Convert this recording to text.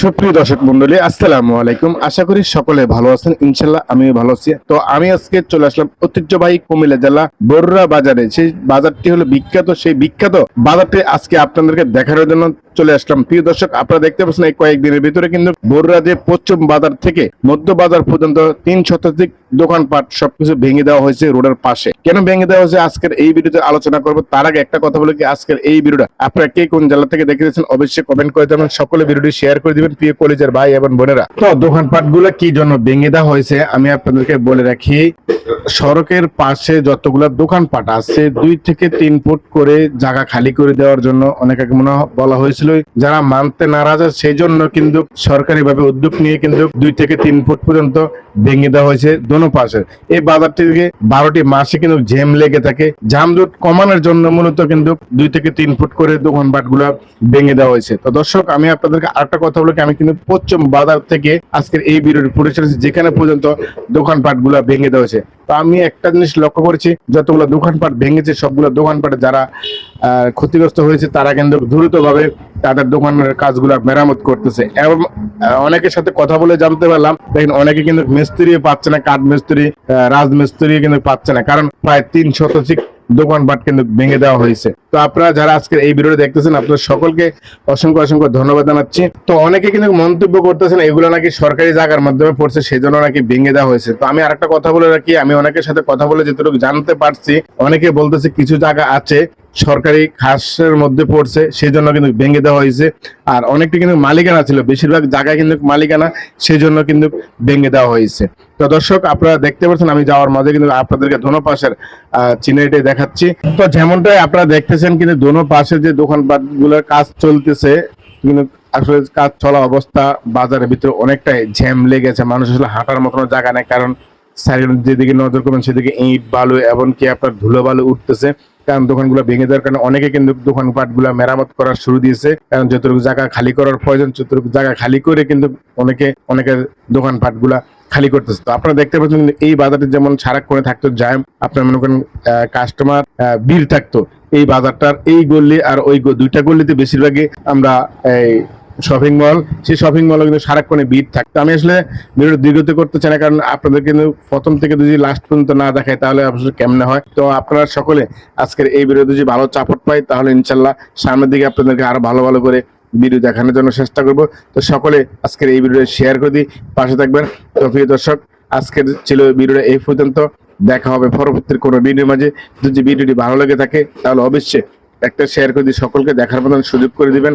সুপ্রিয় দর্শক মন্ডলী, আসসালামু আলাইকুম। আশা করি সকলে ভালো আছেন, ইনশাল্লাহ আমিও ভালো আছি। তো আমি আজকে চলে আসলাম ঐতিহ্যবাহী কুমিল্লা জেলা বরুড়া বাজারে। সেই বাজারটি হলো বিখ্যাত, সেই বিখ্যাত বাজারটি আজকে আপনাদেরকে দেখানোর জন্য চলে আসলাম। প্রিয় দর্শক, আপনারা দেখতে পাচ্ছেন এই কয়েকদিনের ভিতরে কিন্তু যে পশ্চিম বাজার থেকে মধ্য বাজার পর্যন্ত তিন শতাধিক দোকানপাট সবকিছু ভেঙে দেওয়া হয়েছে রোডের পাশে। কেন ভেঙে দেওয়া হয়েছে? আজকের এই ভিডিওতে আলোচনা করব। তার আগে একটা কথা বলে কি, আজকের এই ভিডিওটা আপনারা কে কোন জেলা থেকে দেখে দিয়েছেন অবশ্যই কমেন্ট করে দেবেন। সকলে ভিডিওটি শেয়ার করে দিবেন, প্রিয় কলেজের ভাই এবং বোনেরা। তো দোকানপাটগুলো কি জন্য ভেঙে দেওয়া হয়েছে? আমি আপনাদেরকে বলে রাখি, সড়কের পাশে যতগুলো দোকানপাট আছে, দুই থেকে তিন ফুট করে জায়গা খালি করে দেওয়ার জন্য অনেক মনে বলা হয়েছিল যারা মানতে নারাজ সেই জন্য কিন্তু সরকারিভাবে উদ্যোগ নিয়ে কিন্তু দুই থেকে তিন ফুট পর্যন্ত ভেঙে দেওয়া হয়েছে দোনো পাশে। এই বাজারটি থেকে বারোটি মাসে কিন্তু জ্যাম লেগে থাকে। জাম জট কমানোর জন্য মূলত কিন্তু দুই থেকে তিন ফুট করে দোকানপাটগুলা ভেঙে দেওয়া হয়েছে। তো দর্শক, আমি আপনাদেরকে আরেকটা কথা বলে, আমি কিন্তু পশ্চিম বাজার থেকে আজকের এই ভিডিওটি ফুটেজ যেখানে পর্যন্ত দোকানপাটগুলা ভেঙে দেওয়া হয়েছে। তো আমি একটা জিনিস লক্ষ্য করেছি, যতগুলো দোকানপাট ভেঙেছে, সবগুলো দোকানপাটে যারা ক্ষতিগ্রস্ত হয়েছে, তারা কিন্তু দ্রুতভাবে তাদের দোকানের কাজগুলো মেরামত করতেছে। এবং অনেকের সাথে কথা বলে জানতে পারলাম, দেখেন অনেকে কিন্তু মিস্ত্রি পাচ্ছে না কাঠ মিস্ত্রি রাজমিস্ত্রি কিন্তু পাচ্ছে না। কারণ প্রায় তিন শতাধিক দোকানপাট কিন্তু ভেঙে দেওয়া হয়েছে। তো আপনারা যারা আজকে এই ভিডিওটা দেখতেছেন আপনার সকলকে অসংখ্য অসংখ্য ধন্যবাদ জানাচ্ছি। তো অনেকে কিন্তু মন্তব্য করতেছেন, এগুলো নাকি সরকারি জায়গার মাধ্যমে পড়ছে, সেজন্য নাকি ভেঙে দেওয়া হয়েছে। তো আমি আরেকটা কথা বলে রাখি, আমি অনেকের সাথে কথা বলে যেটুকু জানতে পারছি, অনেকে বলতেছে কিছু জায়গা আছে সরকারি খাসের মধ্যে পড়ছে সেই জন্য কিন্তু ভেঙে দেওয়া হয়েছে। আর অনেকটা কিন্তু মালিকানা ছিল, বেশিরভাগ জায়গায় কিন্তু মালিকানা সেই জন্য কিন্তু ভেঙে দেওয়া হয়েছে। তো দর্শক, আপনারা দেখতে পাচ্ছেন, আমি যাওয়ার মাঝে কিন্তু আপনাদেরকে দোনো পাশের চিনারিটাই দেখাচ্ছি। তো যেমনটাই আপনারা দেখতেছেন, কিন্তু দোনো পাশের যে দোকানপাটগুলোর কাজ চলতেছে, কিন্তু আসলে কাজ চলা অবস্থা বাজারের ভিতরে অনেকটাই জ্যাম লেগেছে মানুষ আসলে হাঁটার মতন জায়গা নেই, কারণ সাইড যেদিকে নজর করবেন, সেদিকে ইট, বালু, এমনকি আপনার ধুলো বালু উঠতেছে। কারণ দোকানগুলো ভেঙে দেওয়ার কারণে অনেকে কিন্তু দোকানপাটগুলা মেরামত করা শুরু দিয়েছে। কারণ যতটুকু জায়গা খালি করার প্রয়োজন যতটুকু জায়গা খালি করে কিন্তু অনেকে, অনেকের দোকানপাটগুলা খালি করতেছে। তো আপনারা দেখতে পাচ্ছেন এই বাজারটি যেমন সারাক্ষণে থাকতো, জ্যাম, আপনার মনে করেন কাস্টমার ভিড় থাকতো। এই বাজারটার এই গল্লি আর ওই দুইটা গল্লিতে বেশিরভাগই আমরা এই শপিং মল সেই শপিং মল কিন্তু সারাক্ষণে ভিড় থাকতো আমি আসলে ভিডিও দীর্ঘত করতে চাই না, কারণ আপনাদের কিন্তু প্রথম থেকে যদি লাস্ট পর্যন্ত না দেখায়, তাহলে আসলে কেমনে হয়? তো আপনারা সকলে আজকের এই ভিডিওতে যদি ভালো চাপট পাই, তাহলে ইনশাল্লাহ সামনের দিকে আপনাদেরকে আরও ভালো ভালো করে ভিডিও দেখানোর জন্য চেষ্টা করব। তো সকলে আজকের এই ভিডিও শেয়ার করে দিই, পাশে থাকবেন। তো প্রিয় দর্শক, আজকের ছিল ভিডিওটা এই পর্যন্ত। দেখা হবে পরবর্তী কোনো ভিডিওর মাঝে। যদি ভিডিওটি ভালো লেগে থাকে, তাহলে অবশ্যই একটা শেয়ার করে দিয়ে সকলকে দেখার মতন সুযোগ করে দিবেন।